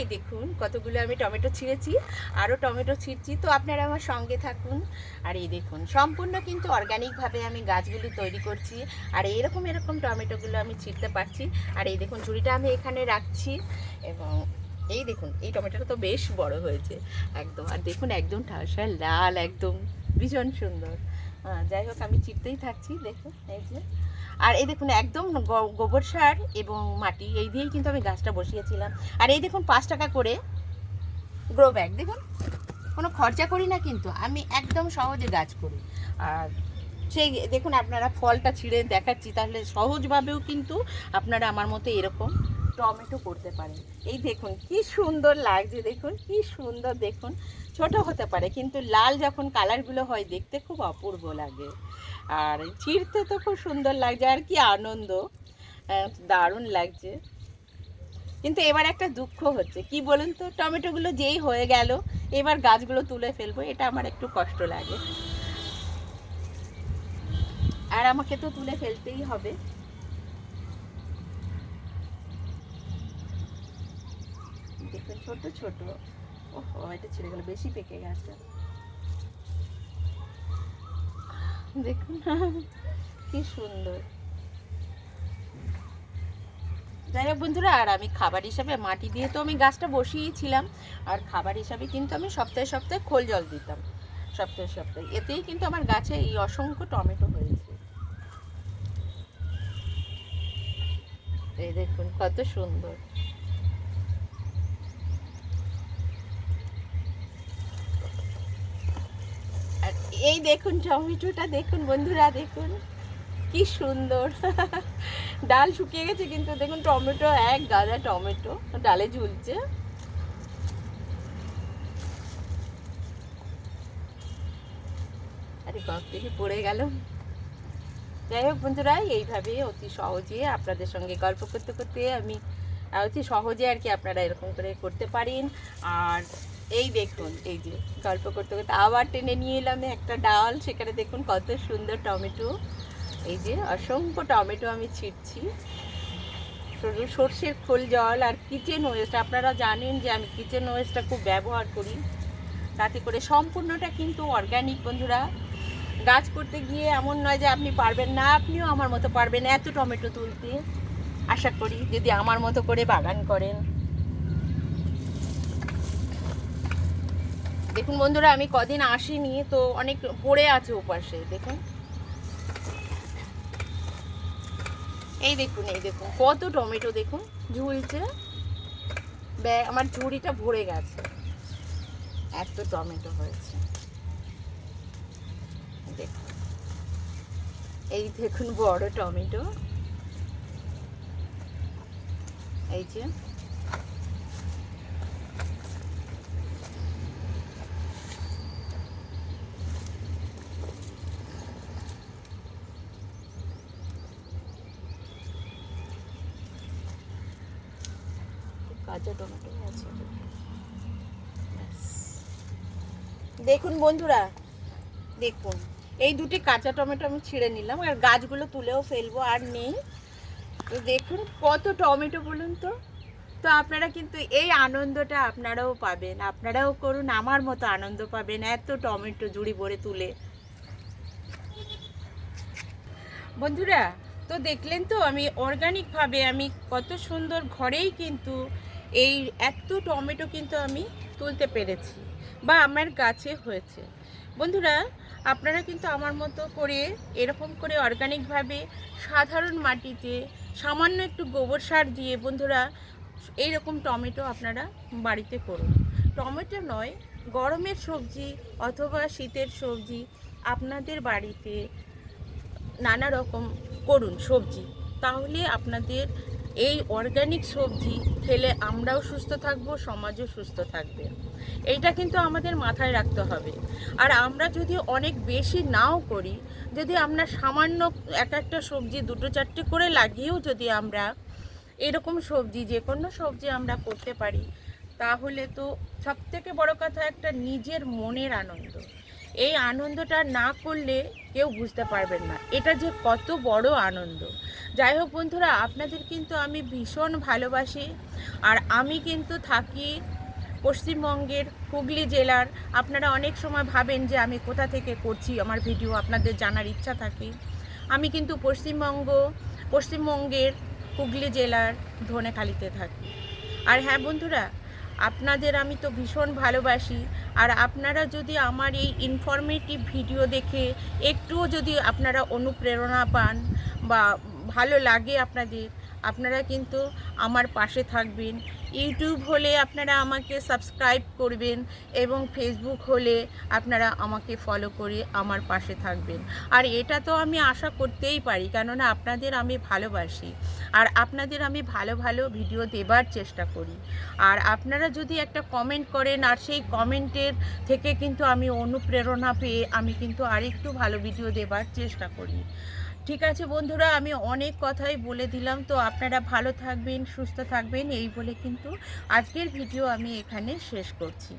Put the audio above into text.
এই দেখুন, কতগুলো আমি টমেটো ছিঁড়েছি আরও টমেটো ছিঁড়ছি। তো আপনারা আমার সঙ্গে থাকুন। আর এই দেখুন, সম্পূর্ণ কিন্তু অর্গানিকভাবে আমি গাছগুলি তৈরি করছি। আর এরকম এরকম টমেটোগুলো আমি ছিঁড়তে পারছি। আর এই দেখুন, ঝুড়িটা আমি এখানে রাখছি। এবং এই দেখুন, এই টমেটোটা তো বেশ বড় হয়েছে। একদম, আর দেখুন, একদম ঠাসা, লাল, একদম ভীষণ সুন্দর। হ্যাঁ, যাই হোক আমি চিপতেই থাকছি দেখুন এই যে। আর এই দেখুন একদম গোবর সার এবং মাটি এই দিয়েই কিন্তু আমি গাছটা বসিয়েছিলাম। আর এই দেখুন পাঁচ টাকা করে গ্রো ব্যাগ দেখুন কোনো খরচা করি না কিন্তু আমি একদম সহজে গাছ করি। আর সেই দেখুন আপনারা ফলটা ছিঁড়ে দেখাচ্ছি তাহলে সহজভাবেও কিন্তু আপনারা আমার মতো এরকম টমেটো করতে পারেন। এই দেখুন, কি সুন্দর লাগছে দেখুন, কি সুন্দর দেখুন। ছোট হতে পারে, কিন্তু লাল যখন কালারগুলো হয় দেখতে খুব অপূর্ব লাগে। আর ছিঁড়তে তো খুব সুন্দর লাগছে, আর কি আনন্দ। দারুণ লাগছে। কিন্তু এবার একটা দুঃখ হচ্ছে, কি বলুন তো টমেটোগুলো যেই হয়ে গেল, এবার গাছগুলো তুলে ফেলব, এটা আমার একটু কষ্ট লাগে। আর আমাকে তো তুলে ফেলতেই হবে। দেখুন ছোট ছোট। ও এটা ছিঁড়ে গেল, বেশি পেকে গেছে। দেখুন কি সুন্দর। যাই হোক বন্ধুরা, আর আমি খাবার হিসাবে মাটি দিয়ে তো আমি গাছটা বসিয়েছিলাম, আর খাবার হিসাবে কিন্তু আমি সপ্তাহে সপ্তাহে খোল জল দিতাম। সপ্তাহে সপ্তাহে। এতেই কিন্তু আমার গাছে এই অসংখ্য টমেটো হয়েছে। এই দেখুন, কত সুন্দর। এই দেখুন, টমেটোটা দেখুন, বন্ধুরা, দেখুন। কি সুন্দর। ডাল শুকিয়ে গেছে, কিন্তু দেখুন, টমেটো, এক গাদা টমেটো। ডালে ঝুলছে। আরে বাপ থেকে পড়ে গেল। যাই হোক, বন্ধুরা এইভাবে অতি সহজে আপনাদের সঙ্গে গল্প করতে করতে আমি অতি সহজে আর কি আপনারা এরকম করে করতে পারেন। আর এই দেখুন, এই যে গল্প করতে করতে আবার টেনে নিয়ে এলাম একটা ডাল। সেখানে দেখুন কত সুন্দর টমেটো। এই যে অসংখ্য টমেটো আমি ছিটছি। সর্ষের খোল, জল আর কিচেন ওয়েস্ট আপনারা জানেন যে আমি কিচেন ওয়েস্টটা খুব ব্যবহার করি। তাতে করে সম্পূর্ণটা কিন্তু অর্গানিক বন্ধুরা। গাছ করতে গিয়ে এমন নয় যে আপনি পারবেন না, আপনিও আমার মতো পারবেন এত টমেটো তুলতে। আশা করি যদি আমার মতো করে বাগান করেন। দেখুন বন্ধুরা, আমি কদিন আসিনি, তো অনেক পড়ে আছে ওপাশে, দেখুন। এই দেখুন এই দেখুন, কত টমেটো দেখুন, ঝুলছে। আমার ঝুড়িটা ভরে গেছে। এত টমেটো হয়েছে। দেখুন, এই দেখুন বড় টমেটো। এই কাঁচা টমেটো দেখুন বন্ধুরা, দেখুন। এই দুটি কাঁচা টমেটো আমি ছিঁড়ে নিলাম, আর গাছগুলো তুলেও ফেলব, আর নেই। তো দেখুন, কত টমেটো বলুন তো। তো আপনারা কিন্তু এই আনন্দটা আপনারাও পাবেন। আপনারাও করুন, আমার মতো আনন্দ পাবেন এত টমেটো জুড়ি ভরে তুলে। বন্ধুরা, তো দেখলেন তো আমি অর্গানিকভাবে আমি কত সুন্দর ঘরেই কিন্তু এই এত টমেটো কিন্তু আমি তুলতে পেরেছি বা আমার গাছে হয়েছে। বন্ধুরা, আপনারা কিন্তু আমার মতো করে এরকম করে অর্গানিকভাবে সাধারণ মাটিতে সামান্য একটু গোবর সার দিয়ে বন্ধুরা, এইরকম টমেটো আপনারা বাড়িতে করুন। টমেটো নয়, গরমের সবজি অথবা শীতের সবজি আপনাদের বাড়িতে নানা রকম করুন সবজি। তাহলে আপনাদের এই অর্গানিক সবজি খেলে আমরাও সুস্থ থাকব, সমাজও সুস্থ থাকবে। এইটা কিন্তু আমাদের মাথায় রাখতে হবে। আর আমরা যদি অনেক বেশি নাও করি, যদি আমরা সামান্য এক একটা সবজি দুটো চারটে করে লাগিয়েও যদি আমরা এরকম সবজি যে কোনো সবজি আমরা করতে পারি, তাহলে তো সব থেকে বড় কথা একটা নিজের মনের আনন্দ। এই আনন্দটা না করলে কেউ বুঝতে পারবেন না। এটা যে কত বড় আনন্দ। যাই হোক বন্ধুরা, আপনাদের কিন্তু আমি ভীষণ ভালোবাসি। আর আমি কিন্তু থাকি পশ্চিমবঙ্গের হুগলি জেলার। আপনারা অনেক সময় ভাবেন যে আমি কোথা থেকে করছি, আমার ভিডিও আপনাদের জানার ইচ্ছা থাকে। আমি কিন্তু পশ্চিমবঙ্গ, পশ্চিমবঙ্গের হুগলি জেলার ধনেখালিতে থাকি। আর হ্যাঁ বন্ধুরা, আপনাদের আমি তো ভীষণ ভালোবাসি। আর আপনারা যদি আমার এই ইনফরমেটিভ ভিডিও দেখে একটুও যদি আপনারা অনুপ্রেরণা পান বা ভালো লাগে আপনাদের। আপনারা কিন্তু আমার পাশে থাকবেন। ইউটিউব হলে আপনারা আমাকে সাবস্ক্রাইব করবেন এবং ফেসবুক হলে আপনারা আমাকে ফলো করে আমার পাশে থাকবেন। আর এটা তো আমি আশা করতেই পারি, কেননা আপনাদের আমি ভালোবাসি। আর আপনাদের আমি ভালো ভালো ভিডিও দেবার চেষ্টা করি। আর আপনারা যদি একটা কমেন্ট করেন, আর সেই কমেন্টের থেকে কিন্তু আমি অনুপ্রেরণা পেয়ে আমি কিন্তু আরেকটু ভালো ভিডিও দেবার চেষ্টা করি। ঠিক আছে বন্ধুরা, আমি অনেক কথাই বলে দিলাম। তো আপনারা ভালো থাকবেন, সুস্থ থাকবেন, এই বলে কিন্তু আজকের ভিডিও আমি এখানে শেষ করছি।